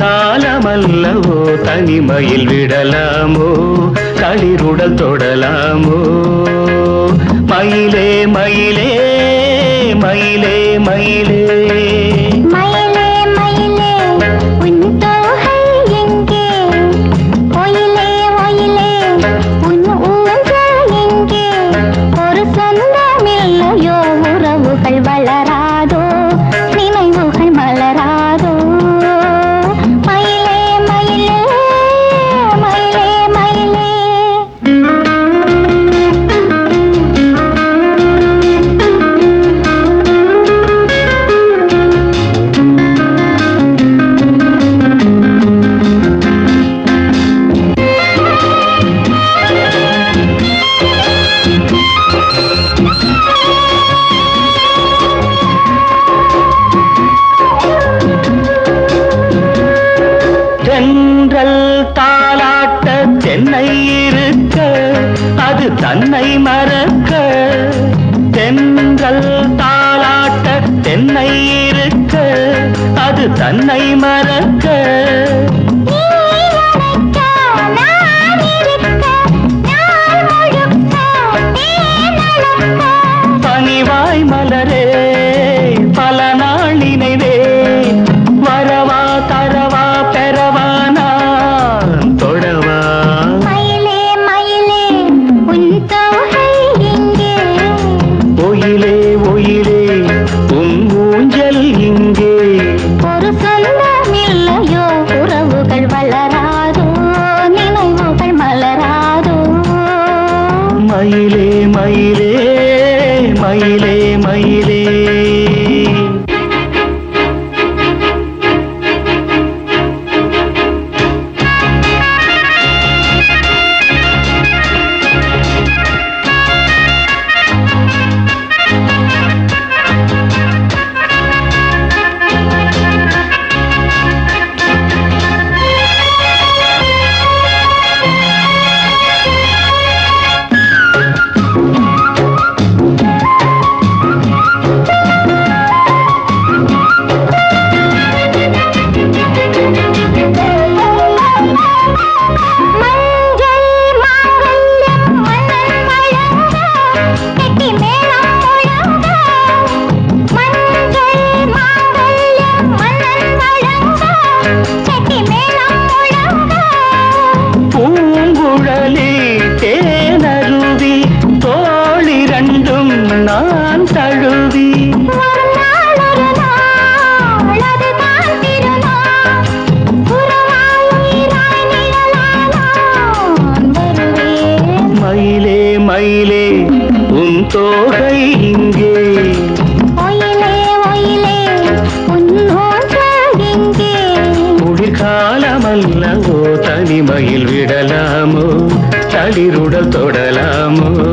காலமல்லவோ தனிமையில் விடலாமோ களிருடல் தொடலாமோ? மயிலே மயிலே மயிலே மயிலே. இருக்க அது தன்னை மறக்க. தென்றல் தாளாட்ட தென்னை இருக்க அது தன்னை மறக்க. மயிலே மயிலே மயிலே. தோகை இங்கே. குளிர்காலமல்லவோ தனிமையில் விடலாமோ? தளிருடல் தொடலாமோ?